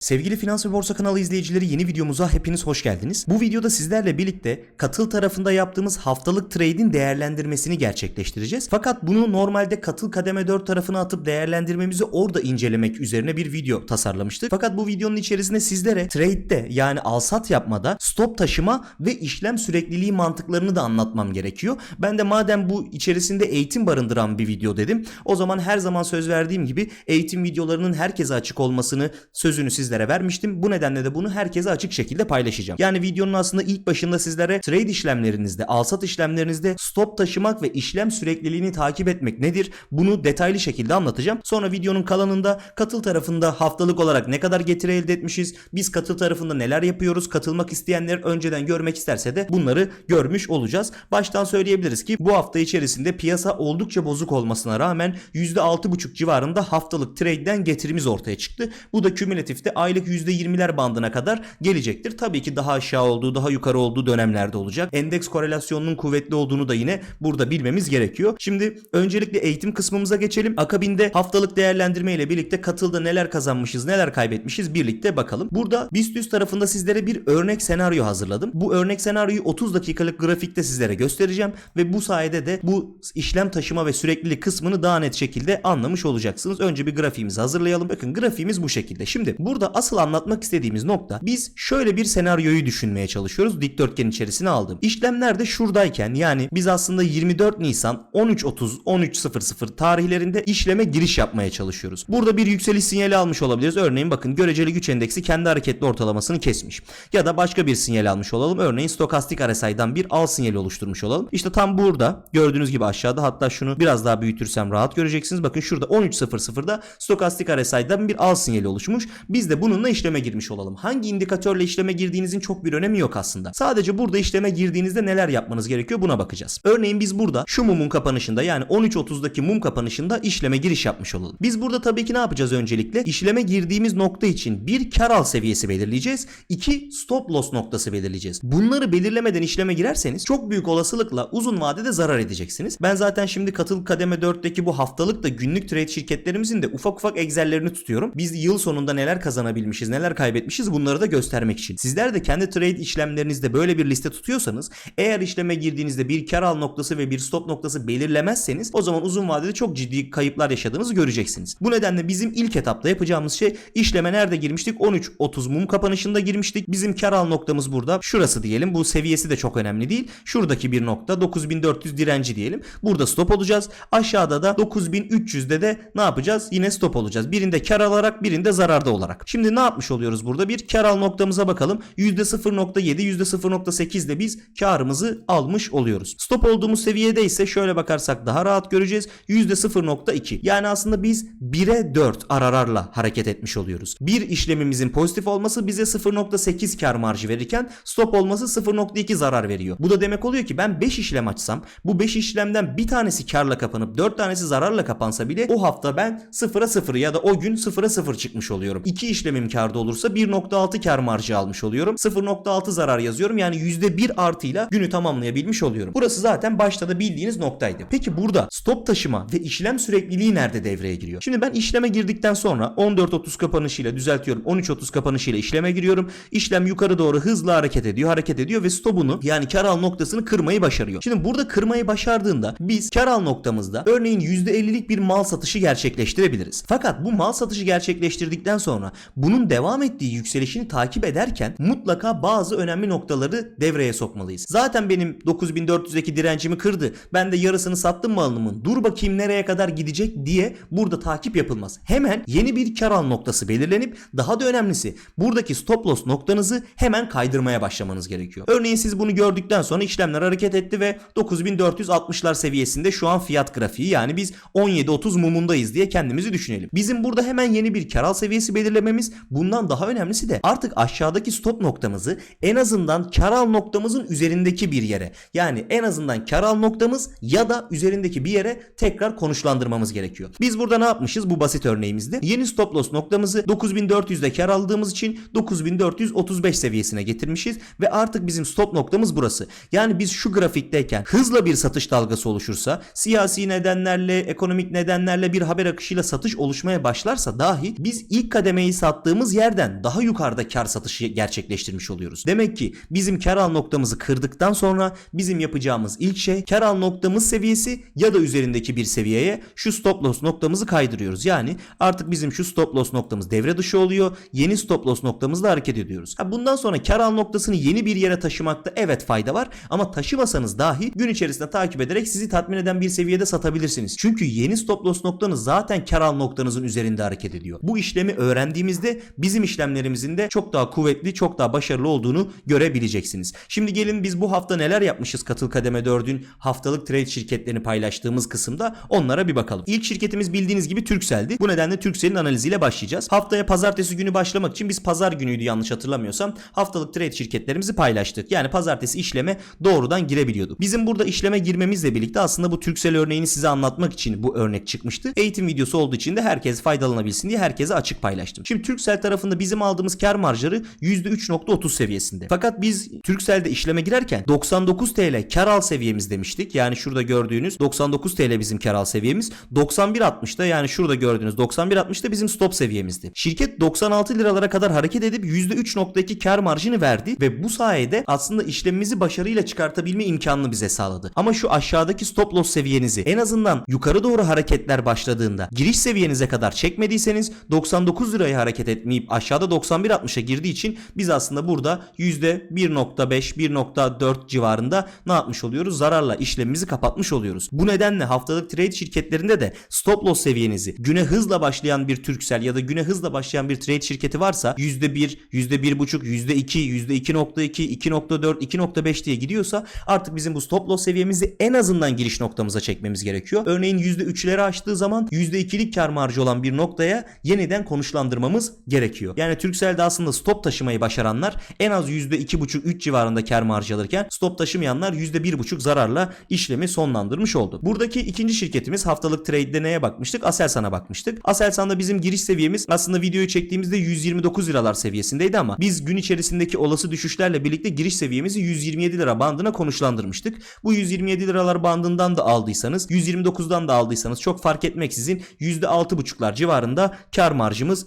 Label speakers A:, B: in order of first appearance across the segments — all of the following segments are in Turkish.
A: Sevgili Finans ve Borsa kanalı izleyicileri yeni videomuza hepiniz hoş geldiniz. Bu videoda sizlerle birlikte katıl tarafında yaptığımız haftalık trade'in değerlendirmesini gerçekleştireceğiz. Fakat bunu normalde katıl kademe 4 tarafına atıp değerlendirmemizi orada incelemek üzerine bir video tasarlamıştık. Fakat bu videonun içerisinde sizlere trade'de yani alsat yapmada stop taşıma ve işlem sürekliliği mantıklarını da anlatmam gerekiyor. Ben de madem bu içerisinde eğitim barındıran bir video dedim. O zaman her zaman söz verdiğim gibi eğitim videolarının herkese açık olmasını sözünü sizlere vermiştim. Bu nedenle de bunu herkese açık şekilde paylaşacağım. Yani videonun aslında ilk başında sizlere trade işlemlerinizde, alsat işlemlerinizde stop taşımak ve işlem sürekliliğini takip etmek nedir? Bunu detaylı şekilde anlatacağım. Sonra videonun kalanında katıl tarafında haftalık olarak ne kadar getiri elde etmişiz? Biz katıl tarafında neler yapıyoruz? Katılmak isteyenler önceden görmek isterse de bunları görmüş olacağız. Baştan söyleyebiliriz ki bu hafta içerisinde piyasa oldukça bozuk olmasına rağmen %6,5 civarında haftalık trade'den getirimiz ortaya çıktı. Bu da kümülatifte aylık %20'ler bandına kadar gelecektir. Tabii ki daha aşağı olduğu, daha yukarı olduğu dönemlerde olacak. Endeks korelasyonunun kuvvetli olduğunu da yine burada bilmemiz gerekiyor. Şimdi öncelikle eğitim kısmımıza geçelim. Akabinde haftalık değerlendirme ile birlikte katılda neler kazanmışız, neler kaybetmişiz birlikte bakalım. Burada BIST 100 tarafında sizlere bir örnek senaryo hazırladım. Bu örnek senaryoyu 30 dakikalık grafikte sizlere göstereceğim ve bu sayede de bu işlem taşıma ve süreklilik kısmını daha net şekilde anlamış olacaksınız. Önce bir grafiğimizi hazırlayalım. Bakın grafiğimiz bu şekilde. Şimdi burada asıl anlatmak istediğimiz nokta biz şöyle bir senaryoyu düşünmeye çalışıyoruz. Dikdörtgen içerisine aldım. İşlemler de şuradayken yani biz aslında 24 Nisan 13.30 13.00 tarihlerinde işleme giriş yapmaya çalışıyoruz. Burada bir yükseliş sinyali almış olabiliriz. Örneğin bakın göreceli güç endeksi kendi hareketli ortalamasını kesmiş. Ya da başka bir sinyal almış olalım. Örneğin stokastik RSI'dan bir al sinyali oluşturmuş olalım. İşte tam burada gördüğünüz gibi aşağıda hatta şunu biraz daha büyütürsem rahat göreceksiniz. Bakın şurada 13.00'da stokastik RSI'dan bir al sinyali oluşmuş. Biz de bununla işleme girmiş olalım. Hangi indikatörle işleme girdiğinizin çok bir önemi yok aslında. Sadece burada işleme girdiğinizde neler yapmanız gerekiyor buna bakacağız. Örneğin biz burada şu mumun kapanışında yani 13.30'daki mum kapanışında işleme giriş yapmış olalım. Biz burada tabii ki ne yapacağız öncelikle? İşleme girdiğimiz nokta için bir kar al seviyesi belirleyeceğiz. iki stop loss noktası belirleyeceğiz. Bunları belirlemeden işleme girerseniz çok büyük olasılıkla uzun vadede zarar edeceksiniz. Ben zaten şimdi katıl kademe 4'teki bu haftalık da günlük trade şirketlerimizin de ufak ufak excellerini tutuyorum. Biz yıl sonunda neler kazanabilmişiz, neler kaybetmişiz bunları da göstermek için. Sizler de kendi trade işlemlerinizde böyle bir liste tutuyorsanız eğer işleme girdiğinizde bir kar al noktası ve bir stop noktası belirlemezseniz o zaman uzun vadede çok ciddi kayıplar yaşadığınızı göreceksiniz. Bu nedenle bizim ilk etapta yapacağımız şey işleme nerede girmiştik? 13.30 mum kapanışında girmiştik. Bizim kar al noktamız burada. Şurası diyelim. Bu seviyesi de çok önemli değil. Şuradaki bir nokta 9400 direnci diyelim. Burada stop olacağız. Aşağıda da 9300'de de ne yapacağız? Yine stop olacağız. Birinde kar alarak birinde zararda olarak. Şimdi ne yapmış oluyoruz burada? Bir kar al noktamıza bakalım. %0.7 %0.8 ile biz karımızı almış oluyoruz. Stop olduğumuz seviyede ise şöyle bakarsak daha rahat göreceğiz. %0.2. Yani aslında biz 1'e 4 arararla hareket etmiş oluyoruz. Bir işlemimizin pozitif olması bize 0.8 kar marjı verirken stop olması 0.2 zarar veriyor. Bu da demek oluyor ki ben 5 işlem açsam bu 5 işlemden bir tanesi karla kapanıp 4 tanesi zararla kapansa bile o hafta ben 0'a 0 ya da o gün 0'a 0 çıkmış oluyorum. 2 işlemim karda olursa 1.6 kar marjı almış oluyorum. 0.6 zarar yazıyorum. Yani %1 artıyla günü tamamlayabilmiş oluyorum. Burası zaten başta da bildiğiniz noktaydı. Peki burada stop taşıma ve işlem sürekliliği nerede devreye giriyor? Şimdi ben işleme girdikten sonra 14.30 kapanışıyla düzeltiyorum. 13.30 kapanışıyla işleme giriyorum. İşlem yukarı doğru hızlı hareket ediyor. Hareket ediyor ve stopunu yani kar al noktasını kırmayı başarıyor. Şimdi burada kırmayı başardığında biz kar al noktamızda örneğin %50'lik bir mal satışı gerçekleştirebiliriz. Fakat bu mal satışı gerçekleştirdikten sonra bunun devam ettiği yükselişini takip ederken mutlaka bazı önemli noktaları devreye sokmalıyız. Zaten benim 9400'deki direncimi kırdı. Ben de yarısını sattım malımın. Dur bakayım nereye kadar gidecek diye burada takip yapılmaz. Hemen yeni bir kar al noktası belirlenip daha da önemlisi buradaki stop loss noktanızı hemen kaydırmaya başlamanız gerekiyor. Örneğin siz bunu gördükten sonra işlemler hareket etti ve 9460'lar seviyesinde şu an fiyat grafiği yani biz 17.30 mumundayız diye kendimizi düşünelim. Bizim burada hemen yeni bir kar al seviyesi belirlememiz bundan daha önemlisi de artık aşağıdaki stop noktamızı en azından kar al noktamızın üzerindeki bir yere yani en azından kar al noktamız ya da üzerindeki bir yere tekrar konuşlandırmamız gerekiyor. Biz burada ne yapmışız bu basit örneğimizde? Yeni stop loss noktamızı 9400'de kar aldığımız için 9435 seviyesine getirmişiz ve artık bizim stop noktamız burası. Yani biz şu grafikteyken hızla bir satış dalgası oluşursa siyasi nedenlerle ekonomik nedenlerle bir haber akışıyla satış oluşmaya başlarsa dahi biz ilk kademeyi sattığımız yerden daha yukarıda kar satışı gerçekleştirmiş oluyoruz. Demek ki bizim kar al noktamızı kırdıktan sonra bizim yapacağımız ilk şey kar al noktamız seviyesi ya da üzerindeki bir seviyeye şu stop loss noktamızı kaydırıyoruz. Yani artık bizim şu stop loss noktamız devre dışı oluyor. Yeni stop loss noktamızla hareket ediyoruz. Ha bundan sonra kar al noktasını yeni bir yere taşımakta evet fayda var ama taşımasanız dahi gün içerisinde takip ederek sizi tatmin eden bir seviyede satabilirsiniz. Çünkü yeni stop loss noktanız zaten kar al noktanızın üzerinde hareket ediyor. Bu işlemi öğrendiğimizde bizim işlemlerimizin de çok daha kuvvetli, çok daha başarılı olduğunu görebileceksiniz. Şimdi gelin biz bu hafta neler yapmışız Katıl Kademe 4'ün haftalık trade şirketlerini paylaştığımız kısımda onlara bir bakalım. İlk şirketimiz bildiğiniz gibi Turkcell'di. Bu nedenle Turkcell'in analiziyle başlayacağız. Haftaya pazartesi günü başlamak için biz pazar günüydü yanlış hatırlamıyorsam haftalık trade şirketlerimizi paylaştık. Yani pazartesi işleme doğrudan girebiliyorduk. Bizim burada işleme girmemizle birlikte aslında bu Turkcell örneğini size anlatmak için bu örnek çıkmıştı. Eğitim videosu olduğu için de herkes faydalanabilsin diye herkese açık paylaştım. Şimdi Turkcell tarafında bizim aldığımız kar marjları %3.30 seviyesinde. Fakat biz Turkcell'de işleme girerken 99 TL kar al seviyemiz demiştik. Yani şurada gördüğünüz 99 TL bizim kar al seviyemiz. 91.60'da yani şurada gördüğünüz 91.60'da bizim stop seviyemizdi. Şirket 96 liralara kadar hareket edip %3.2 kar marjını verdi ve bu sayede aslında işlemimizi başarıyla çıkartabilme imkanını bize sağladı. Ama şu aşağıdaki stop loss seviyenizi en azından yukarı doğru hareketler başladığında giriş seviyenize kadar çekmediyseniz 99 liraya hareket etmeyip aşağıda 91.60'a girdiği için biz aslında burada %1.5 1.4 civarında ne yapmış oluyoruz? Zararla işlemimizi kapatmış oluyoruz. Bu nedenle haftalık trade şirketlerinde de stop loss seviyenizi güne hızla başlayan bir Turkcell ya da güne hızla başlayan bir trade şirketi varsa %1, %1.5, %2, %2.2, 2.4, 2.5 diye gidiyorsa artık bizim bu stop loss seviyemizi en azından giriş noktamıza çekmemiz gerekiyor. Örneğin %3'leri aştığı zaman %2'lik kar marjı olan bir noktaya yeniden konuşlandırmamız gerekiyor. Yani Turkcell'de aslında stop taşımayı başaranlar en az %2.5-3 civarında kar marjı alırken stop taşımayanlar %1.5 zararla işlemi sonlandırmış oldu. Buradaki ikinci şirketimiz haftalık trade'de neye bakmıştık? Aselsan'a bakmıştık. Aselsan'da bizim giriş seviyemiz aslında videoyu çektiğimizde 129 liralar seviyesindeydi ama biz gün içerisindeki olası düşüşlerle birlikte giriş seviyemizi 127 lira bandına konuşlandırmıştık. Bu 127 liralar bandından da aldıysanız 129'dan da aldıysanız çok fark etmeksizin %6.5'lar civarında kar marjımız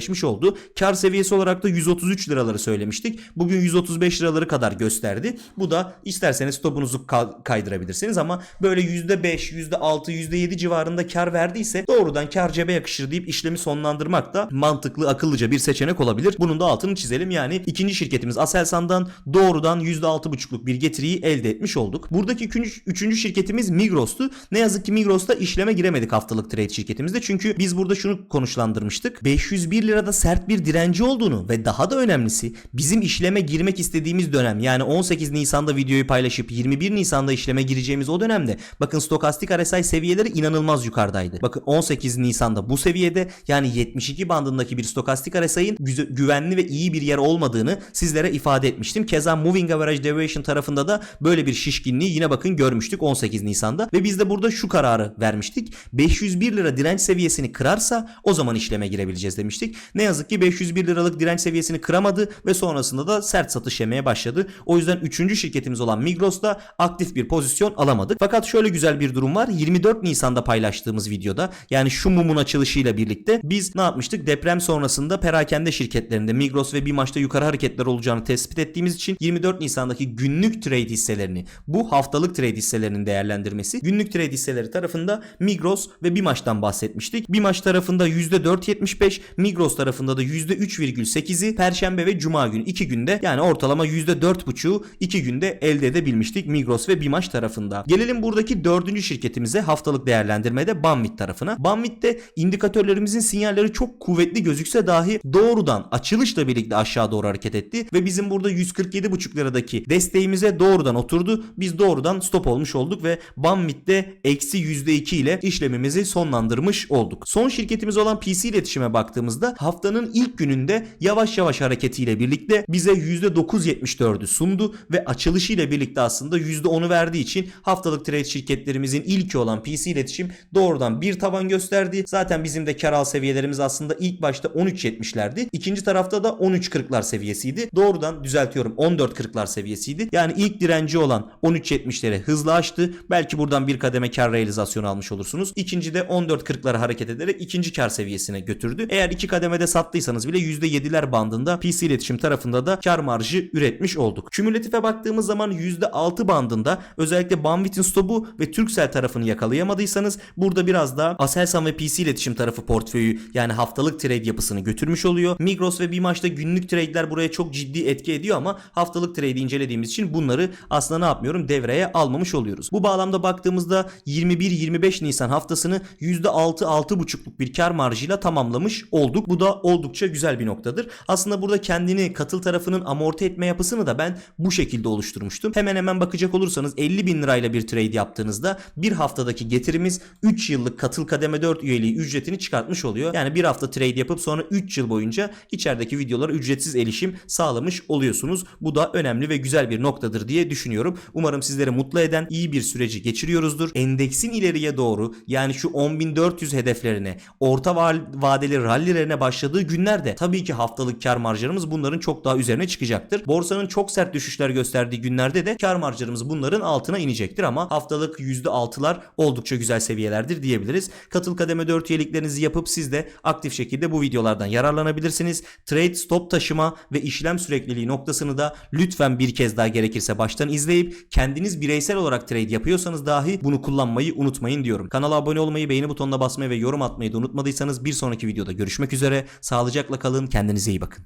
A: gerçekleşmiş oldu. Kar seviyesi olarak da 133 liraları söylemiştik. Bugün 135 liraları kadar gösterdi. Bu da isterseniz stopunuzu ka- kaydırabilirsiniz ama böyle %5, %6, %7 civarında kar verdiyse doğrudan kar cebe yakışır deyip işlemi sonlandırmak da mantıklı, akıllıca bir seçenek olabilir. Bunun da altını çizelim. Yani ikinci şirketimiz Aselsan'dan doğrudan %6.5'luk bir getiriyi elde etmiş olduk. Buradaki üçüncü, üçüncü şirketimiz Migros'tu. Ne yazık ki Migros'ta işleme giremedik haftalık trade şirketimizde. Çünkü biz burada şunu konuşlandırmıştık. 501 lirada sert bir direnci olduğunu ve daha da önemlisi bizim işleme girmek istediğimiz dönem yani 18 Nisan'da videoyu paylaşıp 21 Nisan'da işleme gireceğimiz o dönemde bakın stokastik RSI seviyeleri inanılmaz yukarıdaydı. Bakın 18 Nisan'da bu seviyede yani 72 bandındaki bir stokastik RSI'nin güvenli ve iyi bir yer olmadığını sizlere ifade etmiştim. Keza Moving Average Deviation tarafında da böyle bir şişkinliği yine bakın görmüştük 18 Nisan'da ve biz de burada şu kararı vermiştik. 501 lira direnç seviyesini kırarsa o zaman işleme girebileceğiz demiştik. Ne yazık ki 501 liralık direnç seviyesini kıramadı ve sonrasında da sert satış yemeye başladı. O yüzden 3. şirketimiz olan Migros'ta aktif bir pozisyon alamadık. Fakat şöyle güzel bir durum var. 24 Nisan'da paylaştığımız videoda yani şu mumun açılışıyla birlikte biz ne yapmıştık? Deprem sonrasında perakende şirketlerinde Migros ve BİMAŞ'ta yukarı hareketler olacağını tespit ettiğimiz için 24 Nisan'daki günlük trade hisselerini bu haftalık trade hisselerinin değerlendirmesi günlük trade hisseleri tarafında Migros ve BİMAŞ'tan bahsetmiştik. BİMAŞ tarafında %4.75 Migros tarafında da %3,8'i Perşembe ve Cuma günü 2 günde yani ortalama %4.5'u 2 günde elde edebilmiştik Migros ve BİMAŞ tarafında. Gelelim buradaki dördüncü şirketimize haftalık değerlendirmede Banvit tarafına. Banvit'te indikatörlerimizin sinyalleri çok kuvvetli gözükse dahi doğrudan açılışla birlikte aşağı doğru hareket etti ve bizim burada 147,5 liradaki desteğimize doğrudan oturdu. Biz doğrudan stop olmuş olduk ve Banvit'te eksi %2 ile işlemimizi sonlandırmış olduk. Son şirketimiz olan PC iletişime baktığımızda haftanın ilk gününde yavaş yavaş hareketiyle birlikte bize %9.74'ü sundu ve açılışıyla birlikte aslında %10'u verdiği için haftalık trade şirketlerimizin ilki olan PC iletişim doğrudan bir taban gösterdi. Zaten bizim de kar al seviyelerimiz aslında ilk başta 13.70'lerdi. İkinci tarafta da 13.40'lar seviyesiydi. Doğrudan düzeltiyorum 14.40'lar seviyesiydi. Yani ilk direnci olan 13.70'lere hızlı aştı. Belki buradan bir kademe kar realizasyonu almış olursunuz. İkinci de 14.40'lara hareket ederek ikinci kar seviyesine götürdü. Eğer iki kademe kademede sattıysanız bile %7'ler bandında PC iletişim tarafında da kar marjı üretmiş olduk. Kümülatife baktığımız zaman %6 bandında özellikle Banvit'in stopu ve Turkcell tarafını yakalayamadıysanız burada biraz da Aselsan ve PC iletişim tarafı portföyü yani haftalık trade yapısını götürmüş oluyor. Migros ve Bimaş'ta günlük trade'ler buraya çok ciddi etki ediyor ama haftalık trade'i incelediğimiz için bunları aslında ne yapmıyorum devreye almamış oluyoruz. Bu bağlamda baktığımızda 21-25 Nisan haftasını %6-6,5'luk bir kar marjıyla tamamlamış olduk. Bu da oldukça güzel bir noktadır. Aslında burada kendini katıl tarafının amorti etme yapısını da ben bu şekilde oluşturmuştum. Hemen hemen bakacak olursanız 50 bin lirayla bir trade yaptığınızda bir haftadaki getirimiz 3 yıllık katıl kademe 4 üyeliği ücretini çıkartmış oluyor. Yani bir hafta trade yapıp sonra 3 yıl boyunca içerideki videolara ücretsiz erişim sağlamış oluyorsunuz. Bu da önemli ve güzel bir noktadır diye düşünüyorum. Umarım sizleri mutlu eden iyi bir süreci geçiriyoruzdur. Endeksin ileriye doğru yani şu 10.400 hedeflerine, orta va- vadeli rallilerine başladığı günlerde tabii ki haftalık kar marjlarımız bunların çok daha üzerine çıkacaktır. Borsanın çok sert düşüşler gösterdiği günlerde de kar marjlarımız bunların altına inecektir ama haftalık %6'lar oldukça güzel seviyelerdir diyebiliriz. Katıl kademe 4 üyeliklerinizi yapıp siz de aktif şekilde bu videolardan yararlanabilirsiniz. Trade, stop taşıma ve işlem sürekliliği noktasını da lütfen bir kez daha gerekirse baştan izleyip kendiniz bireysel olarak trade yapıyorsanız dahi bunu kullanmayı unutmayın diyorum. Kanala abone olmayı, beğeni butonuna basmayı ve yorum atmayı da unutmadıysanız bir sonraki videoda görüşmek üzere. Sağlıcakla kalın, kendinize iyi bakın.